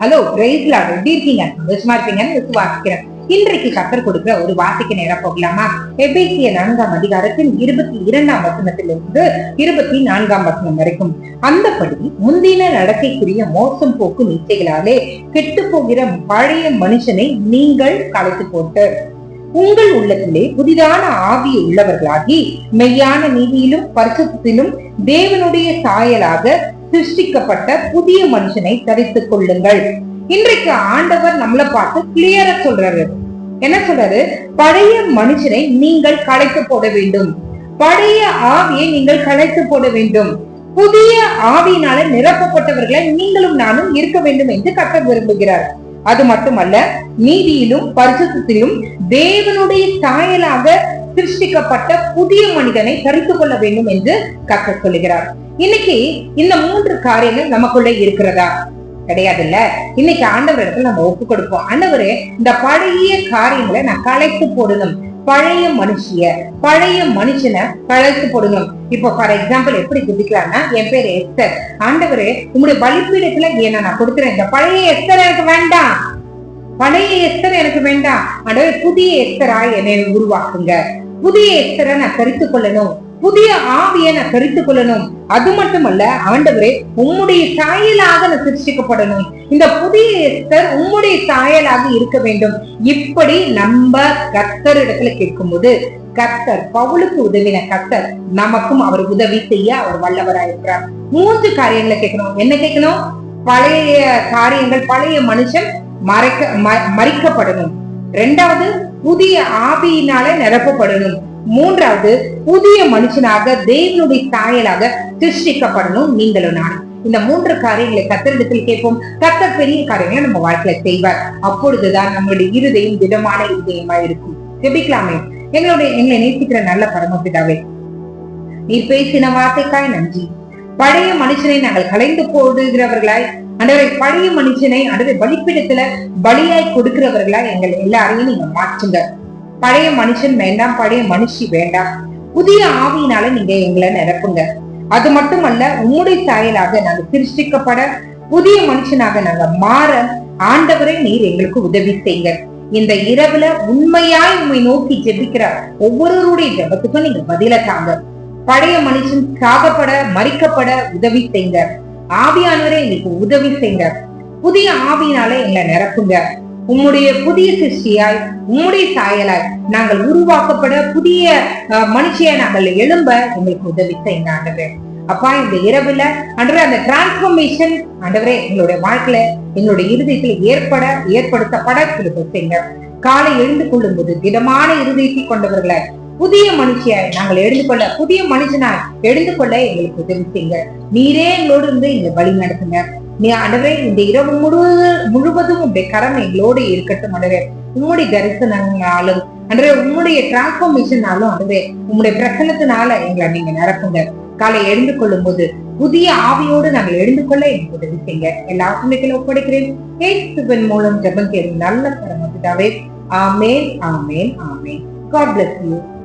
Hello பிரைஸ்ல எப்படி இருக்கீங்க? சந்தோஷமா இருப்பீங்கன்னு விசுவாசிக்கிறேன் இன்றைக்கு கத்தர் கொடுக்கிற ஒரு வாசிக்க நேரம் போகலாமா? எபேசிய நான்காம் அதிகாரத்தின் இருபத்தி இரண்டாம் வசனத்திலிருந்து இருபத்தி நான்காம் வசனம் வரைக்கும். அந்தபடி முந்தின நடக்கைக்குரிய மோசம் போக்கும் இச்சைகளாலே கெட்டு போகிற பழைய மனுஷனை நீங்கள் கலைத்து போட்டு உங்கள் உள்ளத்திலே புதிதான ஆவி உள்ளவர்களாகி மெய்யான நீதியிலும் பரிசுத்திலும் தேவனுடைய சாயலாக சிருஷ்டிக்கப்பட்ட புதிய மனுஷனை தரித்துக் கொள்ளுங்கள். இன்றைக்கு ஆண்டவர் நம்மளை பார்த்து கிளியரா சொல்றாரு. என்ன சொல்றாரு? பழைய மனுஷனை நீங்கள் களைத்து போட வேண்டும். பழைய ஆவியை நீங்கள் களைத்து போட வேண்டும். புதிய ஆவியினால நிரப்பப்பட்டவர்களை நீங்களும் நானும் இருக்க வேண்டும் என்று கட்ட விரும்புகிறார். அது மட்டுமல்ல நீதியிலும் பரிசுத்திலும் தேவனுடைய சாயலாக சிருஷ்டிக்கப்பட்ட புதிய மனிதனை தரித்து கொள்ள வேண்டும் என்று கற்க சொல்லுகிறார். இன்னைக்கு இந்த மூன்று காரியங்கள் நமக்குள்ள இருக்கிறதா? கிடையாது இல்ல இன்னைக்கு ஆண்டவர் இடத்துல நம்ம ஒப்பு கொடுப்போம். ஆண்டவரு இந்த பழைய காரியங்களை நான் கலைத்து போடணும். பழைய மனுஷிய பழைய மனுஷனை கலைத்து போடணும். இப்போ ஃபார் எக்ஸாம்பிள் எப்படி ஜெபிக்கலாம்னா என் பேர் எஸ்தர். ஆண்டவரு உங்களுடைய பலிப்பீடத்துல என்ன நான் கொடுக்குறேன் இந்த பழைய எஸ்தர் எனக்கு வேண்டாம். பழைய எஸ்தர் எனக்கு வேண்டாம். ஆண்டவரே புதிய எஸ்தராய் என்னை உருவாக்குங்க. புதிய எஸ்தரனை நான் கொள்ளணும். புதிய ஆவியை நான் கொள்ளணும். அது மட்டுமல்ல ஆண்டவரே உம்முடைய சாயலாக நான் சிருஷ்டிக்கப்படணும். இந்த புதிய எஸ்தர் உம்முடைய சாயலாக இருக்க வேண்டும். இப்படி நம்ம கர்த்தர் இடத்துல கேட்கும்போது கர்த்தர் பவுலுக்கு உதவின கர்த்தர் நமக்கும் அவர் உதவி செய்ய அவர் வல்லவராயிருக்கிறார். மூன்று காரியங்களை கேட்கணும். என்ன கேட்கணும்? பழைய காரியங்கள் பழைய மனுஷன் மறைக்க ம- மறிக்கப்படணும். ரெண்டாவது புதிய ஆவியினால நிரப்பப்படணும். மூன்றாவது புதிய மனுஷனாக தேவனுடைய தாயலாக சிருஷ்டிக்கப்படணும் நீங்களும் நானும். இந்த மூன்று காரியங்களை கத்தரிடத்தில் கேட்போம். கத்த பெரிய காரியங்களை நம்ம வாழ்க்கையில செய்வார். அப்பொழுதுதான் நம்மளுடைய இருதயம் திடமான இருதயமா இருக்கும். ஜெபிக்கலாமே. எங்களுடைய எங்களை நேசிக்கிற நல்ல பரமபிதாவே நீ பேசின வார்த்தைக்காய் நன்றி. பழைய மனுஷனை நாங்கள் கலைந்து போடுகிறவர்களாய் அண்டவரை பழைய மனுஷனை அன்றரை பலிப்பிடத்துல பலியாய் கொடுக்கிறவர்களா எங்கள் எல்லாரையும் நீங்க மாற்றுங்க பழைய மனுஷன் வேண்டாம் பழைய மனுஷி வேண்டாம். புதிய ஆவியினால நீங்க எங்களை நிரப்புங்க. அது மட்டுமல்ல உம்முடைய சாயலாக நாங்க சிருஷ்டிக்கப்பட புதிய மனுஷனாக நாங்க மாற ஆண்டவரை நீர் எங்களுக்கு உதவி செய்யுங்க இந்த இரவுல உண்மையாய் உண்மை நோக்கி ஜெபிக்கிற ஒவ்வொருவருடைய ஜெபத்துக்கும் நீங்க பதில தாங்க. பழைய மனுஷன் சாகப்பட மறிக்கப்பட உதவி செய்யுங்க ஆவியானவரே எங்களுக்கு உதவி செய்யுங்க புதிய ஆவியினால எங்களை நிரப்புங்க. உம்முடைய புதிய சிருஷ்டியாய் உம்முடைய சாயலாய் நாங்கள் உருவாக்கப்பட புதிய அஹ், மனுஷியை நாங்கள் எழும்ப எங்களுக்கு உதவி செய்யுங்க ஆண்டவரே. அப்பா இந்த இரவுல ஆண்டவரே அந்த டிரான்ஸ்பர்மேஷன் ஆண்டவரே எங்களுடைய வாழ்க்கையில எங்களுடைய இருதயத்துல ஏற்பட ஏற்படுத்தப்பட கிருபை செய்யுங்க. காலை எழுந்து கொள்ளும் போது திடமான இருதயத்தை கொண்டவர்களை புதிய மனுஷியாய் நாங்கள் எழுந்து கொள்ள புதிய மனுஷனாய் எழுந்து கொள்ள எங்களுக்கு உதவி செய்யுங்க நீரே எங்களோடு இருந்து இந்த வழி நடத்துங்க நீ அடவே இந்த இரவு முழு முழுவதும் உடைய கரம் எங்களோடு இருக்கட்டும் அடவே உம்முடைய தரிசனங்களாலும் அன்றே உம்முடைய டிரான்ஸ்பர்மேஷனாலும் ஆண்டவரே உம்முடைய பிரசனத்தினால எங்களை நீங்க நிரப்புங்க காலை எழுந்து கொள்ளும் போது புதிய ஆவியோடு நாங்கள் எழுந்து கொள்ள எனக்கு உதவி செய்யுங்க எல்லா சுமைகளை ஒப்படைக்கிறேன். ஏசுவின் மூலம் ஜெபம் கேளும் நல்ல பரமபிதாவே. ஆமேன் ஆமேன் ஆமேன். God bless you.